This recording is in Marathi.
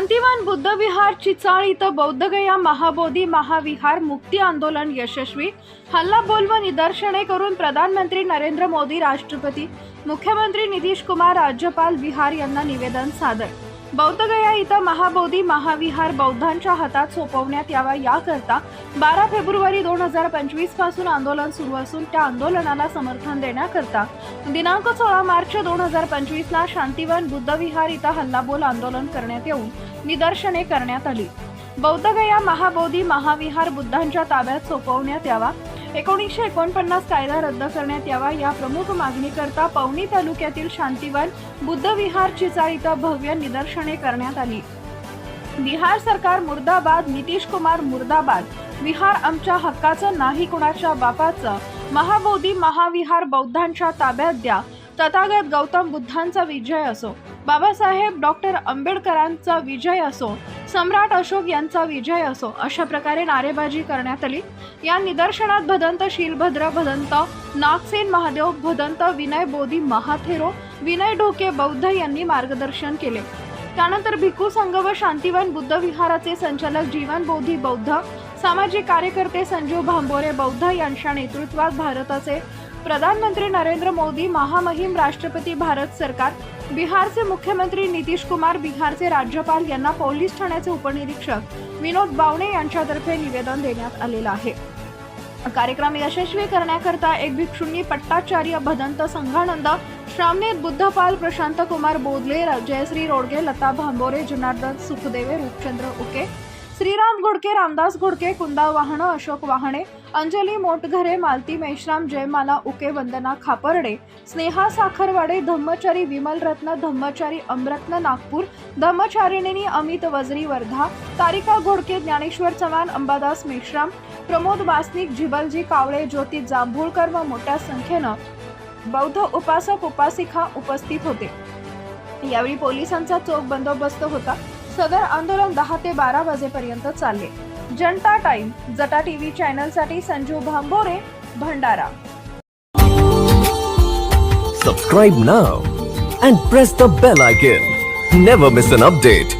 शांतिवन बुद्ध विहार चिचाळ इथं बौद्धगया महाबोधी महाविहार मुक्ती आंदोलन यशस्वी. हल्ला बोल व निदर्शने करून प्रधानमंत्री नरेंद्र मोदी राष्ट्रपती. मुख्यमंत्री नितीश कुमार राज्यपाल बिहार यांना निवेदन सादर. बौद्धगया इथं महाबोधी महाविहार बौद्धांच्या हातात सोपवण्यात यावा याकरता बारा फेब्रुवारी दोन हजार पंचवीसपासून आंदोलन सुरू असून त्या आंदोलनाला समर्थन देण्याकरता दिनांक सोळा मार्च दोन हजार पंचवीस ला शांतिवन बुद्धविहार इथं हल्लाबोल आंदोलन करण्यात येऊन निदर्शने करण्यात आली. बौद्धगया महाबोधी महाविहार बुद्धांच्या ताब्यात सोपवण्यात यावा एकोणीसशे एकोणपन्नास कायदा रद्द करण्यात यावा. या प्रमुख मागणीकरता पवनी तालुक्यातील शांतीवन बुद्धविहार चिचाळ इथं भव्य निदर्शने करण्यात आली. बिहार सरकार मुर्दाबाद नितीश कुमार मुर्दाबाद. विहार आमच्या हक्काचं नाही कुणाच्या बापाचं. महाबोधी महाविहार बौद्धांच्या ताब्यात द्या. तथागत गौतम बुद्धांचा विजय असो. बाबासाहेब डॉक्टर आंबेडकरांचा विजय असो सम्राट अशोक यांचा विजय असो अशा प्रकारे नारेबाजी करण्यात आली. या निदर्शनात भदंत शीलभद्र भदंत नागसेन महादेव भदंत विनय बोधी महाथेरो विनय ढोके बौद्ध यांनी मार्गदर्शन केले. त्यानंतर भिक्खू संघ व शांतिवन बुद्ध विहाराचे संचालक जीवन बोधी बौद्ध सामाजिक कार्यकर्ते संजीव भांबोरे बौद्ध यांच्या नेतृत्वात भारताचे प्रधानमंत्री नरेंद्र मोदी महामहिम राष्ट्रपती भारत सरकार बिहारचे मुख्यमंत्री नितीश कुमार बिहारचे राज्यपाल यांना पोलीस ठाण्याचे उपनिरीक्षक विनोद बावणे यांच्यातर्फे निवेदन देण्यात आलेलं आहे. कार्यक्रम यशस्वी करण्याकरता एक भिक्षुंनी पट्टाचार्य भदंत संघानंद श्रामनेत बुद्धपाल प्रशांत कुमार बोधले जयश्री रोडगे लता भांबोरे जनार्दन सुखदेवे रूपचंद्र उके श्रीराम घोडके रामदास घोडके कुंदा वाहणं अशोक वाहणे अंजली मोटघरे मालती मेश्राम जयमाला उके वंदना खापर्डे स्नेहा साखरवाडे धम्मचारी विमल रत्न धम्मचारी अमरत्न नागपूर धम्मचारिणी अमित वजरी वर्धा तारिका घोडके ज्ञानेश्वर चव्हाण अंबादास मेश्राम प्रमोद वासनिक जिबलजी कावळे ज्योती जांभूळकर व मोठ्या संख्येनं बौद्ध उपासक उपासिका उपस्थित होते. यावेळी पोलिसांचा चोख बंदोबस्त होता. सदर आंदोलन दहा ते बारा वाजेपर्यंत चालले. जनता टाइम जटा टी व्ही चॅनलसाठी संजू भांबोरे भंडारा. सबस्क्राईब ना and press the bell I game never miss an update